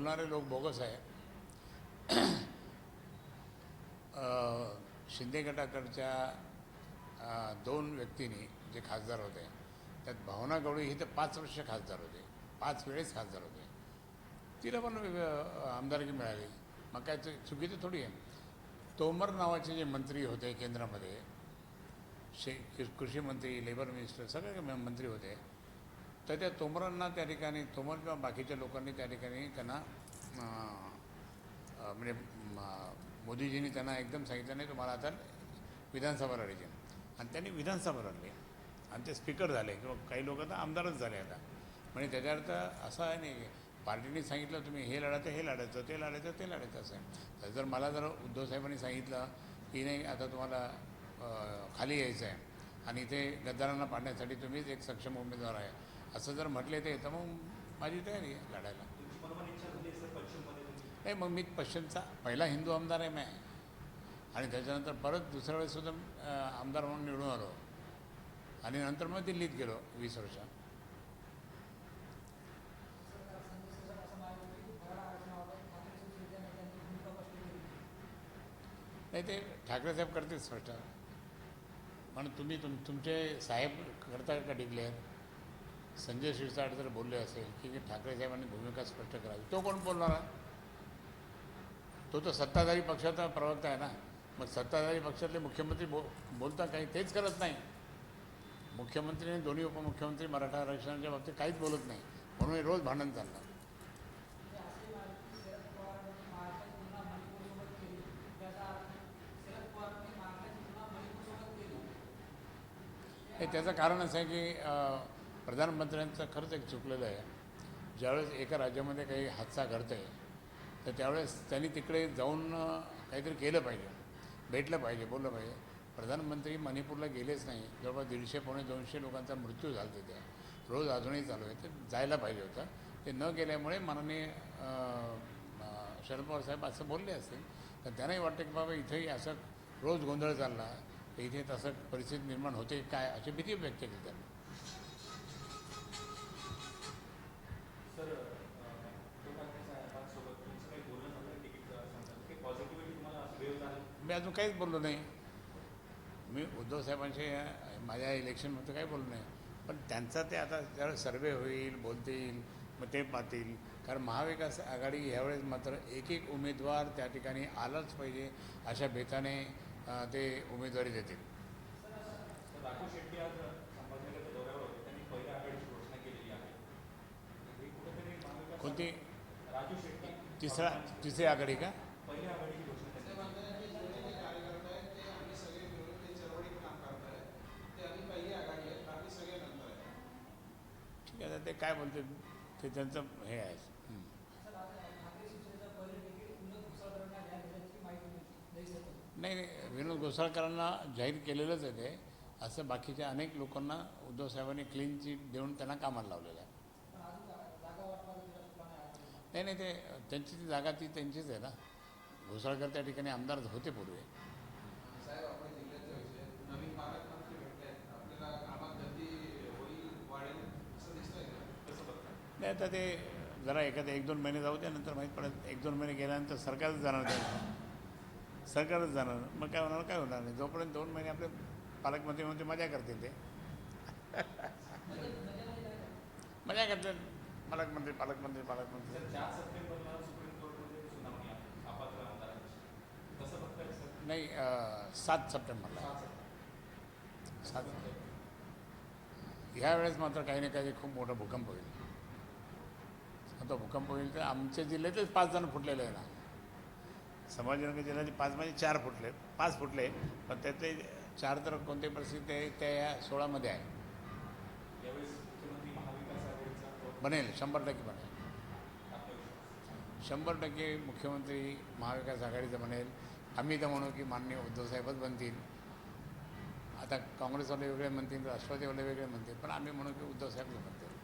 बोलणारे लोक बोगस आहे. शिंदे गटाकडच्या दोन व्यक्तींनी जे खासदार होते त्यात भावना गवळी ही तर पाच वर्ष खासदार होते पाच वेळेस खासदार होते. तिला पण आमदारकी मिळाली. मग काय चुकीचं थोडी आहे. तोमर नावाचे जे मंत्री होते केंद्रामध्ये शे कृषी मंत्री लेबर मिनिस्टर सगळे मंत्री होते. तर त्या तोमरांना त्या ठिकाणी तोमर किंवा बाकीच्या लोकांनी त्या ठिकाणी त्यांना म्हणजे मोदीजींनी त्यांना एकदम सांगितलं नाही तुम्हाला आता विधानसभा लढायची आहे. आणि त्यांनी विधानसभा लढली. आणि ते स्पीकर झाले किंवा काही लोक तर आमदारच झाले आता. म्हणजे त्याच्या अर्थ असं आहे नाही पार्टीने सांगितलं तुम्ही हे लढायचं हे लढायचं ते लढायचं ते लढायचं असं आहे. तर जर मला जर उद्धव साहेबांनी सांगितलं की नाही आता तुम्हाला खाली यायचं आहे. आणि इथे गद्दारांना पाडण्यासाठी तुम्हीच एक सक्षम उमेदवार आहे. असं जर म्हटले ते तर मग माझी तयारी आहे लढायला. नाही मग मी पश्चिमचा पहिला हिंदू आमदार आहे मी. आणि त्याच्यानंतर परत दुसऱ्या वेळेससुद्धा आमदार म्हणून निवडून आलो. आणि नंतर मग दिल्लीत गेलो वीस वर्ष. नाही ते ठाकरे साहेब करतील स्पष्ट. म्हणून तुम्ही तुम तुमचे साहेब करता का डिक्लेअर? संजय शिरसाट जर बोलले असेल की ठाकरे साहेबांनी भूमिका स्पष्ट करावी तो कोण बोलणार आहे? तो तर सत्ताधारी पक्षाचा प्रवक्ता आहे ना. मग सत्ताधारी पक्षातले मुख्यमंत्री बो बोलता काही तेच करत नाही. मुख्यमंत्री आणि दोन्ही उपमुख्यमंत्री मराठा आरक्षणाच्या बाबतीत काहीच बोलत नाही. म्हणून हे रोज भांडण चाललं हे त्याचं कारण असं आहे की प्रधानमंत्र्यांचं खरंच एक चुकलेलं आहे. ज्यावेळेस एका राज्यामध्ये काही हादसा घडतं आहे तर त्यावेळेस त्यांनी तिकडे जाऊन काहीतरी केलं पाहिजे भेटलं पाहिजे बोललं पाहिजे. प्रधानमंत्री मणिपूरला गेलेच नाही. जवळपास दीडशे पावणे दोनशे लोकांचा मृत्यू झाला तिथे. रोज अजूनही चालू आहे. ते जायला पाहिजे होतं. ते न गेल्यामुळे माननीय शरद पवार साहेब असं बोलले असतील. तर त्यांनाही वाटतं की बाबा इथेही असं रोज गोंधळ चालला. तर इथे तसं परिस्थिती निर्माण होते काय अशी भीती व्यक्त केली त्यांनी. मी अजून काहीच बोललो नाही. मी उद्धव साहेबांशी माझ्या इलेक्शनमध्ये काही बोललो नाही. पण त्यांचा ते आता ज्यावेळेस सर्वे होईल बोलतील मग ते पाहतील. कारण महाविकास आघाडी ह्यावेळेस मात्र एक एक उमेदवार त्या ठिकाणी आलाच पाहिजे अशा बेताने अं, ते उमेदवारी देतील तर राघव शेट्टी आज संभाजीनगरच्या दौऱ्यावर होते त्यांनी पहिल्या आघाडीची घोषणा केलेली आहे तर ही कुठेतरी महाविकास कोणती? तिसरा तिसरी आघाडी का? ठीक आहे ते काय बोलते? ते त्यांचं हे आहे. नाही नाही विनोद घोसाळकरांना जाहीर केलेलंच आहे ते. असं बाकीच्या अनेक लोकांना उद्धव साहेबांनी क्लीन चिट देऊन त्यांना कामाला लावलेलं आहे. नाही नाही ते त्यांची ती जागा ती त्यांचीच आहे ना. घोसाळकर त्या ठिकाणी आमदार होते पूर्वी. नाही आता ते जरा एखादे एक दोन महिने जाऊ द्या नंतर माहीत पडत एक दोन महिने गेल्यानंतर सरकारच जाणार ते सरकारच जाणार मग काय होणार काय होणार नाही? जोपर्यंत दोन महिने आपले पालकमंत्री म्हणून ते मजा करतील ते. मजा करतील. पालकमंत्री पालकमंत्री पालकमंत्री. नाही सात सप्टेंबरला. सात सप्टेंबर. सात ह्या वेळेस मात्र काही ना काही खूप मोठा भूकंप होईल. आता भूकंप होईल तर आमच्या जिल्ह्यातलेच पाच जण फुटलेले आहे ना. संभाजीनगर जिल्ह्याचे पाच म्हणजे चार फुटले पाच फुटले पण त्यातले चार तर कोणत्याही परिस्थिती आहे त्या या सोळामध्ये आहे यावेळेस मुख्यमंत्री महाविकास आघाडीचा तो बनेल शंभर टक्के बनेल. शंभर टक्के मुख्यमंत्री महाविकास आघाडीचं बनेल. आम्ही तर म्हणू की मान्य उद्धवसाहेबच बनतील. आता काँग्रेसवाले वेगळे म्हणतील राष्ट्रवादीवाले वेगळे म्हणतील पण आम्ही म्हणू की उद्धवसाहेबच बनतील.